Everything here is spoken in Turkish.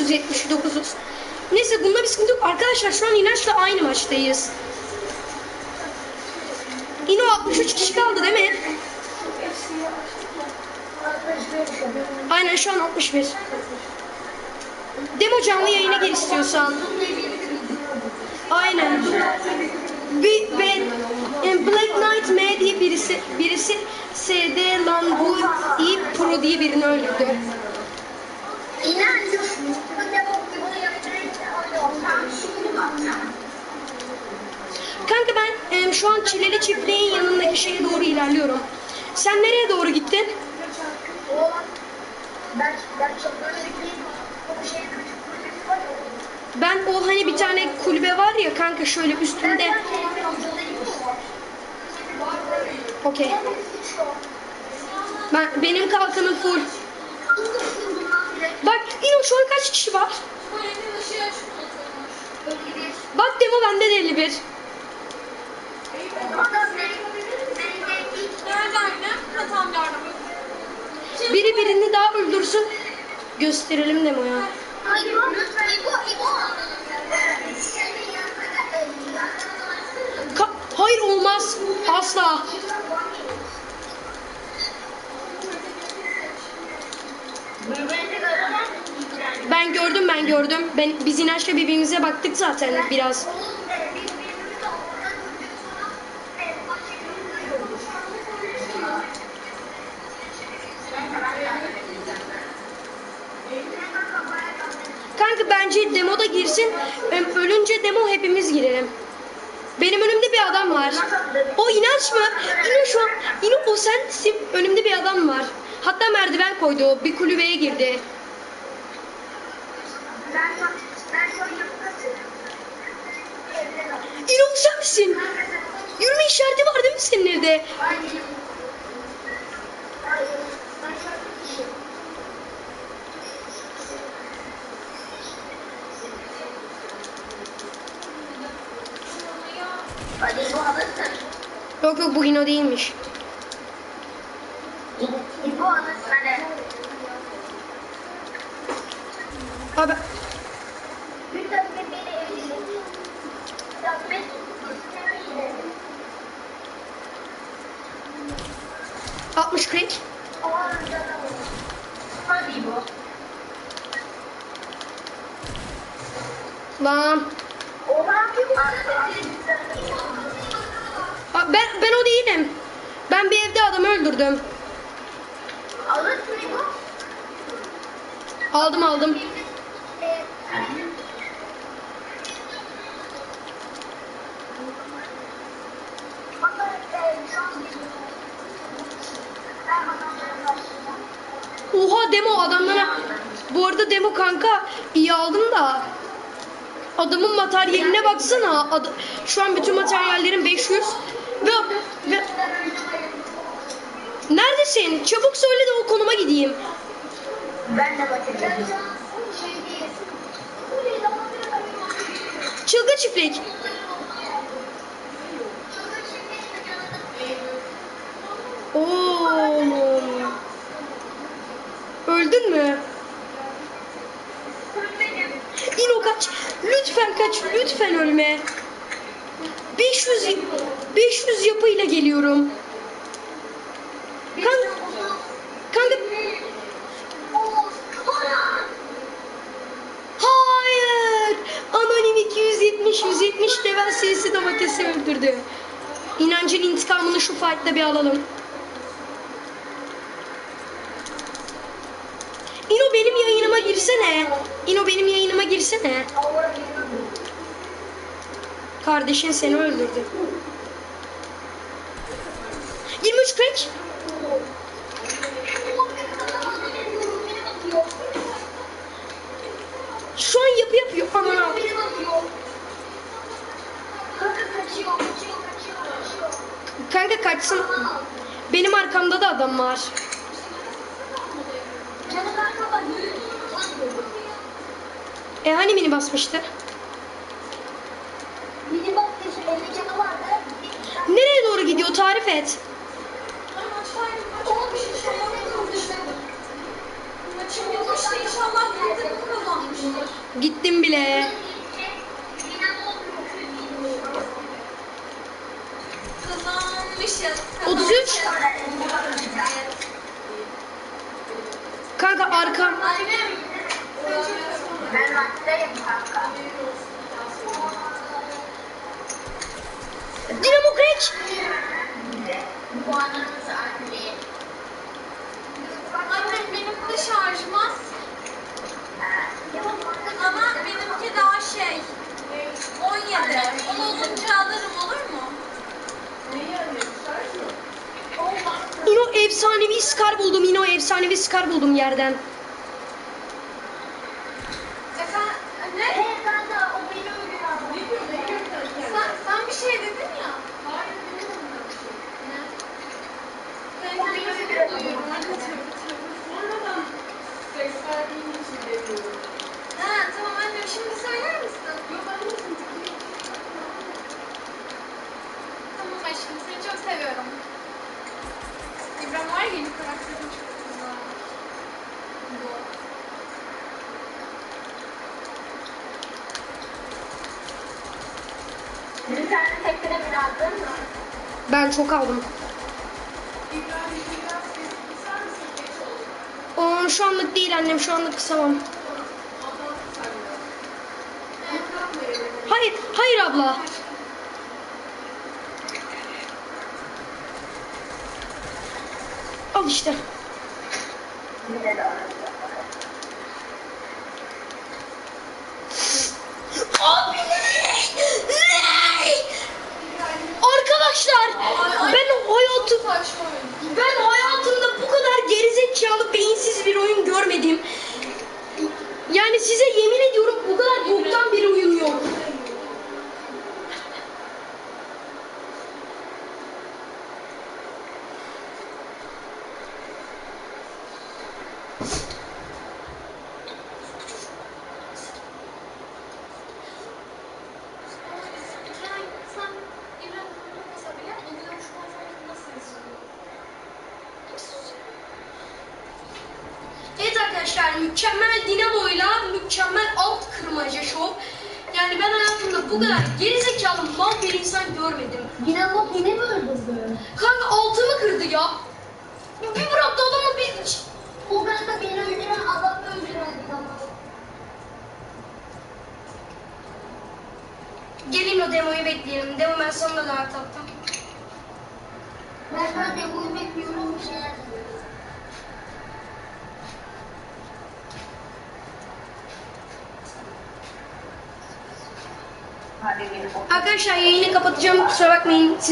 979'uz. Neyse bunda bir sıkıntı yok. Arkadaşlar şu an İnanç'la aynı maçtayız. Yine o 63 kişi kaldı değil mi? Aynen şu an 61. Demo canlı yayına gel istiyorsan. Aynen. Bir, ben e, Black Knight M diye birisi birisi SD lan bu iyi pro diye birini öldürdü. İnan. Bu da bu bunu yaptırınca öyle olsam şimdi bakacağım. Kanka ben e, şu an Çileli çiftliğin yanındaki şeye doğru ilerliyorum. Sen nereye doğru gittin? Ben o hani bir tane kulübe var ya kanka şöyle üstünde. Okey. Ben benim kalkanım full. Bak yine şu an kaç kişi var? Bak demo bende de 51. Biri birini daha öldürsün. Gösterelim demoya. Ka- Hayır olmaz. Asla. Ben gördüm ben gördüm. Ben biz inançla birbirimize baktık zaten biraz. Kanka bence demo da girsin. Ölünce demo hepimiz girelim. Benim önümde bir adam var. O inanç mı? Yine şu an, yine o sensin. Önümde bir adam var. Hatta merdiven koydu. Bir kulübeye girdi. Yine sen misin? Yürüme işareti var değil mi senin evde? Hadi bu alırsın. Yok yok bu Hino değilmiş. Bu alırsın hadi. Abi Bir tane beni evlisin. Yapmak istemeyi. 60 crack. Hadi bu. Lan. Aa, Ben, ben o değilim. Ben bir evde adamı öldürdüm. Aldım aldım. Oha demo adamlara. Bu arada demo kanka iyi aldım da. Adamın materyaline baksana. Ad- Şu an bütün materyallerin 500. Ve, ve... Neredesin? Çabuk söyle de o konuma gideyim. Ben de bakacağım. Çılgın çiftlik. Oğlum. Öldün mü? İno kaç. Lütfen kaç. Lütfen ölme. 500 y- 500 yapıyla geliyorum. Kan kanka Hayır. Anonim 270 170 level serisi domatesi öldürdü. İnancın intikamını şu fight'ta bir alalım. İno benim yayınıma girsene. İno benim yayınıma girsene. Kardeşin seni öldürdü. 23 crack. Şu an yapı yapıyor. Aman. Kanka kaçsın. Benim arkamda da adam var. E hani mini basmıştı? Nereye doğru gidiyor tarif et. Gittim bile. Kazanmışız. 33. Kanka arkam. Annem. Ben maçtayım kanka. Dinamo. Bu. Annem benim de şarjmaz. Ama benimki daha şey. 17. Onu olunca alırım olur mu? Yine o efsanevi Scar buldum. Yine o efsanevi Scar buldum yerden. Efendim? Ne? Hey kanka o beni öldürdü. Sen, sen bir şey dedin ya. O beni öldürdü. Ha tamam annem şimdi söyler misin? Tamam aşkım seni çok seviyorum. İbrahim var yeni karakterin çok güzel. Bu. Bir tane tekne bir aldın mı? Ben çok aldım. O şu anlık değil annem. Şu anlık kısamam. Hayır, hayır abla. Al işte. Arkadaşlar ben hayatım ben hayatımda bu kadar gerizekalı beyinsiz bir oyun görmedim. Yani size yemin ediyorum bu kadar boktan bir oyun yok. İbrahim sen İbrahim olmasa bile onu şu an nasıl izliyorsun? Evet arkadaşlar mükemmel dinamoyla mükemmel alt kırmaca şov. Yani ben hayatımda bu kadar gerizekalı mal bir insan görmedim. Dinamo beni mi öldürdü? Kanka altımı kırdı ya. Bir bıraktı adamı bir... O kanka beni öldüren adam öldüren adam. Gelin o demoyu bekleyelim. Demo ben sonuna kadar taktım. Ben an demoyu bekliyorum bir şeyler. Arkadaşlar yayını kapatacağım. Kusura bakmayın. Siz